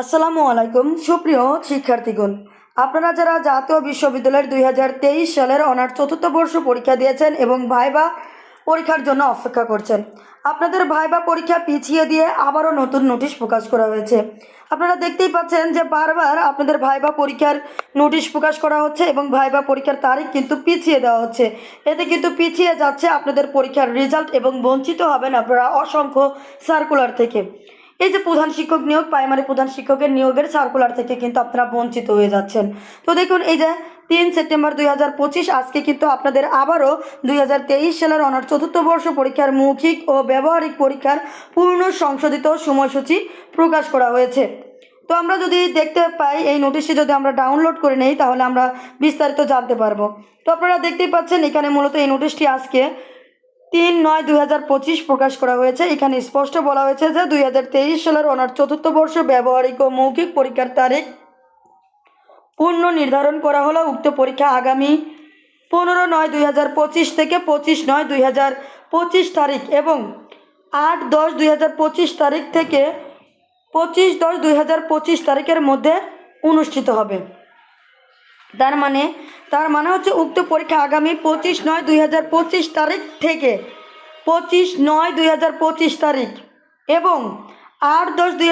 আসসালামু আলাইকুম, সুপ্রিয় শিক্ষার্থীগণ। আপনারা যারা জাতীয় বিশ্ববিদ্যালয়ের দুই হাজার তেইশ সালের অনার্স চতুর্থ বর্ষ পরীক্ষা দিয়েছেন এবং ভাইবা পরীক্ষার জন্য অপেক্ষা করছেন, আপনাদের ভাইবা পরীক্ষা পিছিয়ে দিয়ে আবারও নতুন নোটিশ প্রকাশ করা হয়েছে। আপনারা দেখতেই পাচ্ছেন যে বারবার আপনাদের ভাইবা পরীক্ষার নোটিশ প্রকাশ করা হচ্ছে এবং ভাইবা পরীক্ষার তারিখ কিন্তু পিছিয়ে দেওয়া হচ্ছে। এতে কিন্তু পিছিয়ে যাচ্ছে আপনাদের পরীক্ষার রেজাল্ট এবং বঞ্চিত হবেন আপনারা অসংখ্য সার্কুলার থেকে। এই যে প্রধান শিক্ষক নিয়োগ প্রাইমারি প্রধান শিক্ষকের নিয়োগের সার্কুলার থেকে কিন্তু আপনারা বঞ্চিত হয়ে যাচ্ছেন। তো দেখুন, এই যে তিন সেপ্টেম্বর দুই হাজার পঁচিশ, আজকে কিন্তু আপনাদের আবারও দুই হাজার তেইশ সালের অনার চতুর্থ বর্ষ পরীক্ষার মৌখিক ও ব্যবহারিক পরীক্ষার পূর্ণ সংশোধিত সময়সূচি প্রকাশ করা হয়েছে। তো আমরা যদি দেখতে পাই, এই নোটিশটি যদি আমরা ডাউনলোড করে নেই, তাহলে আমরা বিস্তারিত জানতে পারব। তো আপনারা দেখতেই পাচ্ছেন, এখানে মূলত এই নোটিশটি আজকে তিন নয় দুই হাজার পঁচিশ প্রকাশ করা হয়েছে। এখানে স্পষ্ট বলা হয়েছে যে দুই হাজার তেইশ সালের অনার চতুর্থ বর্ষ ব্যবহারিক ও মৌখিক পরীক্ষার তারিখ পূর্ণ নির্ধারণ করা হলো। উক্ত পরীক্ষা আগামী পনেরো নয় দুই হাজার পঁচিশ থেকে পঁচিশ নয় দুই হাজার পঁচিশ তারিখ এবং আট দশ দুই হাজার পঁচিশ তারিখ থেকে পঁচিশ দশ দুই হাজার পঁচিশ তারিখের মধ্যে অনুষ্ঠিত হবে। তার মানে তার মানে হচ্ছে উক্ত পরীক্ষা আগামী পঁচিশ নয় দুই তারিখ থেকে। পঁচিশ নয় দুই তারিখ এবং আট দশ দুই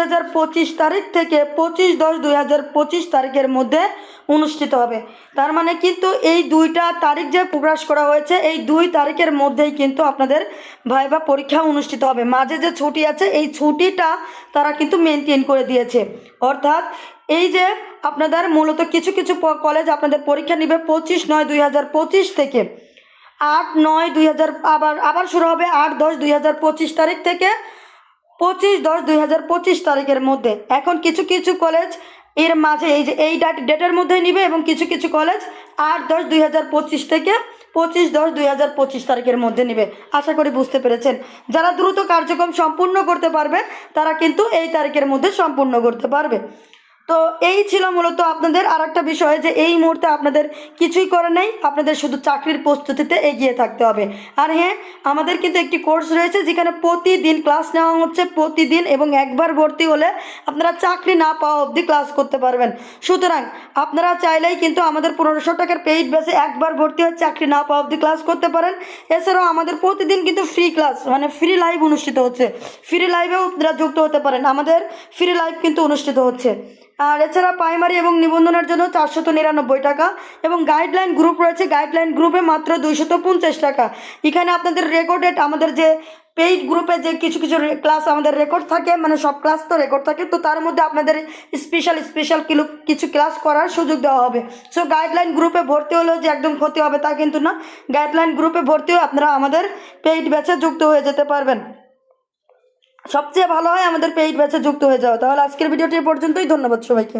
তারিখ থেকে পঁচিশ দশ দুই তারিখের মধ্যে অনুষ্ঠিত হবে। তার মানে কিন্তু এই দুইটা তারিখ যে প্রকাশ করা হয়েছে, এই দুই তারিখের মধ্যেই কিন্তু আপনাদের ভাইবা পরীক্ষা অনুষ্ঠিত হবে। মাঝে যে ছুটি আছে, এই ছুটিটা তারা কিন্তু মেনটেন করে দিয়েছে। অর্থাৎ এই যে আপনাদের মূলত কিছু কিছু কলেজ আপনাদের পরীক্ষা নেবে পঁচিশ নয় দুই থেকে। আট নয় দুই আবার আবার শুরু হবে আট দশ দুই তারিখ থেকে। পঁচিশ দশ দুই তারিখের মধ্যে। এখন কিছু কিছু কলেজ এর মাঝে এই যে এই ডাট- ডেটের মধ্যে নিবে এবং কিছু কিছু কলেজ আট দশ দুই থেকে পঁচিশ দশ দুই হাজার পঁচিশ তারিখের মধ্যে নেবে। আশা করি বুঝতে পেরেছেন। যারা দ্রুত কার্যক্রম সম্পূর্ণ করতে পারবে, তারা কিন্তু এই তারিখের মধ্যে সম্পূর্ণ করতে পারবে। তো এই ছিল মূলত আপনাদের আর একটা বিষয় যে এই মুহূর্তে আপনাদের কিছুই করে নেই, আপনাদের শুধু চাকরির প্রস্তুতিতে এগিয়ে থাকতে হবে। আর হ্যাঁ আমাদের কিন্তু একটি কোর্স রয়েছে যেখানে প্রতিদিন ক্লাস নেওয়া হচ্ছে, প্রতিদিন এবং একবার ভর্তি হলে আপনারা চাকরি না পাওয়া অবধি ক্লাস করতে পারবেন। সুতরাং আপনারা চাইলেই কিন্তু আমাদের পনেরোশো টাকার পেইড বেসে একবার ভর্তি হয়ে চাকরি না পাওয়া অবধি ক্লাস করতে পারেন। এছাড়াও আমাদের প্রতিদিন কিন্তু ফ্রি ক্লাস মানে ফ্রি লাইভ অনুষ্ঠিত হচ্ছে। ফ্রি লাইভেও আপনারা যুক্ত হতে পারেন। আমাদের ফ্রি লাইভ কিন্তু অনুষ্ঠিত হচ্ছে। আর এছাড়া প্রাইমারি এবং নিবন্ধনের জন্য চারশত নিরানব্বই টাকা এবং গাইডলাইন গ্রুপ রয়েছে। গাইডলাইন গ্রুপে মাত্র দুইশত পঞ্চাশ টাকা। এখানে আপনাদের রেকর্ডেড আমাদের যে পেইড গ্রুপে যে কিছু কিছু ক্লাস আমাদের রেকর্ড থাকে মানে সব ক্লাস তো রেকর্ড থাকে, তো তার মধ্যে আপনাদের স্পেশাল স্পেশাল কিছু ক্লাস করার সুযোগ দেওয়া হবে। সো গাইডলাইন গ্রুপে ভর্তি হলেও যে একদম ক্ষতি হবে তা কিন্তু না। গাইডলাইন গ্রুপে ভর্তি হয়ে আপনারা আমাদের পেইড ব্যাচে যুক্ত হয়ে যেতে পারবেন। সবচেয়ে ভালো হয় আমাদের পেইড ব্যাচে যুক্ত হয়ে যাওয়া তাহলে আজকের ভিডিওটি পর্যন্তই। ধন্যবাদ সবাইকে।